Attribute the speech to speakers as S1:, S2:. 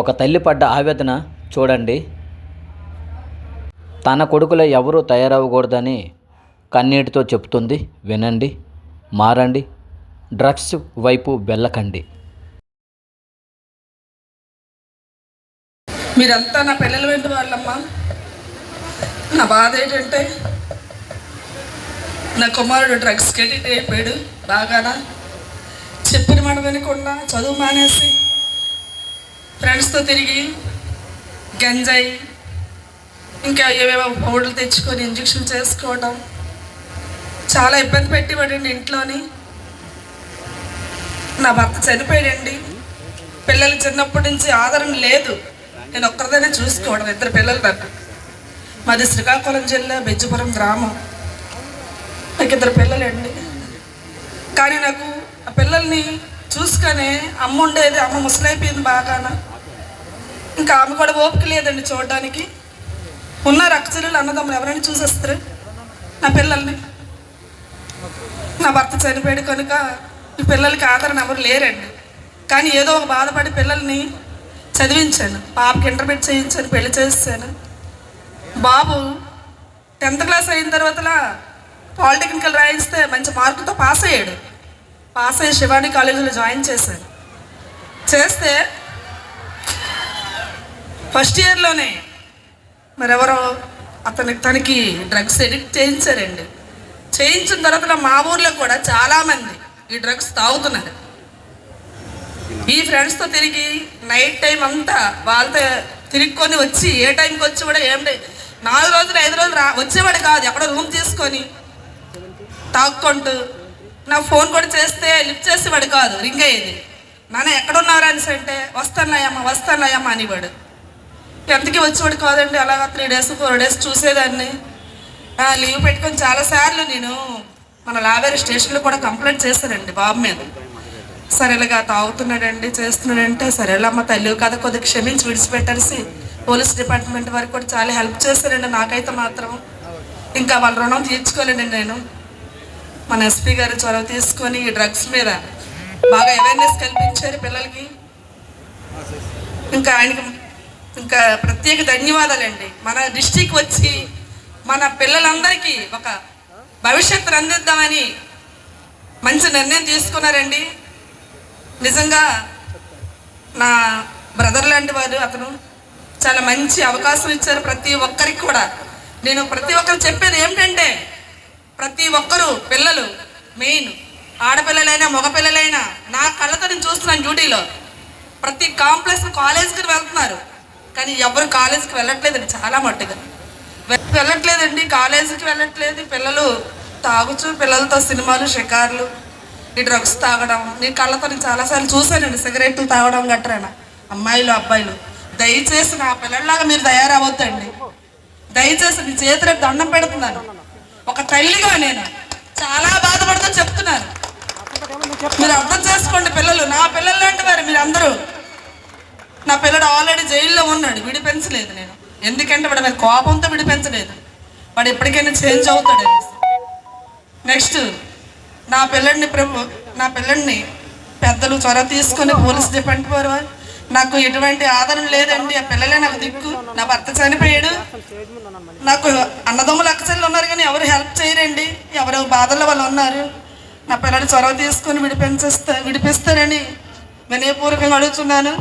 S1: ఒక తల్లి పడ్డ ఆవేదన చూడండి. తన కొడుకులో ఎవరూ తయారవ్వకూడదని కన్నీటితో చెప్తుంది వినండి మారండి. డ్రగ్స్ వైపు వెళ్ళకండి.
S2: మీరంతా నా పిల్లల వెంట వాళ్ళమ్మా. నా బాధ ఏంటంటే నా కుమారుడు డ్రగ్స్కి ఎడిట్ అయిపోయాడు బాగానా? చెప్పిన మాట వినకుండా చదువు మానేసి ఫ్రెండ్స్తో తిరిగి గంజాయి ఇంకా ఏవేవో పౌడర్లు తెచ్చుకొని ఇంజక్షన్ చేసుకోవడం. చాలా ఇబ్బంది పెట్టి పడండి ఇంట్లోని. నా భర్త చనిపోయాడండి. పిల్లలు చిన్నప్పటి నుంచి ఆదరణ లేదు. నేను ఒక్కరిదైనా చూసుకోవడం ఇద్దరు పిల్లలు నాకు మాది శ్రీకాకుళం జిల్లా బెజ్జిపురం గ్రామం. నాకు ఇద్దరు పిల్లలండి. కానీ నాకు ఆ పిల్లల్ని చూసుకనే అమ్మ ఉండేది అమ్మ ముసలైపోయింది బాగాన. ఇంకా ఆమె కూడా ఓపిక లేదండి చూడడానికి. ఉన్నారు అక్కచెల్లెలు అన్నదమ్ములు ఎవరైనా చూసేస్తారు. నా పిల్లల్ని. నా భర్త చనిపోయాడు కనుక ఈ పిల్లలకి ఆదరణ ఎవరు లేరండి. కానీ ఏదో ఒక బాధపడి పిల్లల్ని చదివించాను. పాపకి ఇంటర్మీడియట్ చేయించాను పెళ్ళి చేసాను బాబు టెన్త్ క్లాస్ అయిన తర్వాతలా పాలిటెక్నికల్ రాయిస్తే మంచి మార్కులతో పాస్ అయ్యాడు. పాస్ అయ్యి శివాని కాలేజీలో జాయిన్ చేశాను. చేస్తే ఫస్ట్ ఇయర్లోనే మరెవరో అతనికి తనకి డ్రగ్స్ ఎడిక్ట్ చేయించారండి. చేయించిన తర్వాత మా ఊర్లో కూడా చాలామంది ఈ డ్రగ్స్ తాగుతున్నారు. ఈ ఫ్రెండ్స్తో తిరిగి నైట్ టైం అంతా వాళ్ళతో తిరిగికొని వచ్చి ఏ టైంకి వచ్చి కూడా ఏం నాలుగు రోజులు ఐదు రోజులు రా వచ్చేవాడు కాదు ఎక్కడో రూమ్ తీసుకొని తాక్కుంటూ నా ఫోన్ కూడా చేస్తే లిఫ్ట్ చేసేవాడు కాదు రింగ్ అయ్యేది. నాన్న ఎక్కడున్నారా అనేసి అంటే వస్తానులయ్యమ్మ వస్తానులయ్యమ్మ అనేవాడు. టెన్త్కి వచ్చేవాడు కాదండి అలాగా త్రీ డేస్ ఫోర్ డేస్ చూసేదాన్ని. లీవ్ పెట్టుకొని చాలాసార్లు నేను మన లావేరి స్టేషన్లో కూడా కంప్లైంట్ చేశానండి బాబు మీద. సరే ఇలాగా తాగుతున్నాడండి చేస్తున్నాడంటే సరేలా అమ్మ తల్లి కదా కొద్దిగా క్షమించి విడిచిపెట్టేసి పోలీస్ డిపార్ట్మెంట్ వరకు కూడా చాలా హెల్ప్ చేశారండి నాకైతే మాత్రం. ఇంకా వాళ్ళ రుణం తీర్చుకోలేండి నేను. మన ఎస్పీ గారు చొరవ తీసుకొని ఈ డ్రగ్స్ మీద బాగా అవేర్నెస్ కల్పించారు పిల్లలకి. ఇంకా ఆయనకి ఇంకా ప్రత్యేక ధన్యవాదాలండి. మన డిస్టిక్ వచ్చి మన పిల్లలందరికీ ఒక భవిష్యత్తు అందిద్దామని మంచి నిర్ణయం తీసుకున్నారండి. నిజంగా నా బ్రదర్ లాంటి వారు అతను చాలా మంచి అవకాశం ఇచ్చారు ప్రతి ఒక్కరికి కూడా. నేను ప్రతి ఒక్కరు చెప్పేది ఏమిటంటే ప్రతి ఒక్కరూ పిల్లలు మెయిన్ ఆడపిల్లలైనా మగపిల్లలైనా నా కళ్ళతో నేను చూస్తున్నాను డ్యూటీలో. ప్రతి కాంప్లెక్స్ కాలేజ్కి వెళ్తున్నారు. కానీ ఎవరు కాలేజీకి వెళ్ళట్లేదండి చాలా మట్టుగా. వెళ్ళట్లేదండి కాలేజీకి వెళ్ళట్లేదు. పిల్లలు తాగుచు పిల్లలతో సినిమాలు షికార్లు ఈ డ్రగ్స్ తాగడం నేను కళ్ళతో నేను చాలాసార్లు చూశానండి సిగరెట్లు తాగడం గట్రాన అమ్మాయిలు అబ్బాయిలు. దయచేసి నా పిల్లల్లాగా మీరు తయారవద్దండి దయచేసి మీ చేతులకు దండం పెడుతున్నాను. ఒక తల్లిగా నేను చాలా బాధపడుతూ చెప్తున్నాను. మీరు అర్థం చేసుకోండి పిల్లలు నా పిల్లలు లాంటి వారు మీరు అందరూ నా పిల్లడు ఆల్రెడీ జైల్లో ఉన్నాడు విడిపించలేదు నేను. ఎందుకంటే వాడు మీద కోపంతో విడిపించలేదు. వాడు ఎప్పటికైనా చేంజ్ అవుతాడు. నెక్స్ట్ నా పిల్లడిని ప్రభు నా పిల్లడిని పెద్దలు చొరవ తీసుకొని పోలీస్ డిపార్ట్మెంట్ వారు నాకు ఎటువంటి ఆదరణ లేదండి. ఆ పిల్లలే నాకు దిక్కు. నా భర్త చనిపోయాడు. నాకు అన్నదమ్ములు అక్కచెల్లు ఉన్నారు కానీ ఎవరు హెల్ప్ చేయరండి. ఎవరు బాధల్లో వాళ్ళు ఉన్నారు. నా పిల్లడు చొరవ తీసుకొని విడిపించేస్తా విడిపిస్తారని వినయపూర్వకంగా అడుగుతున్నాను.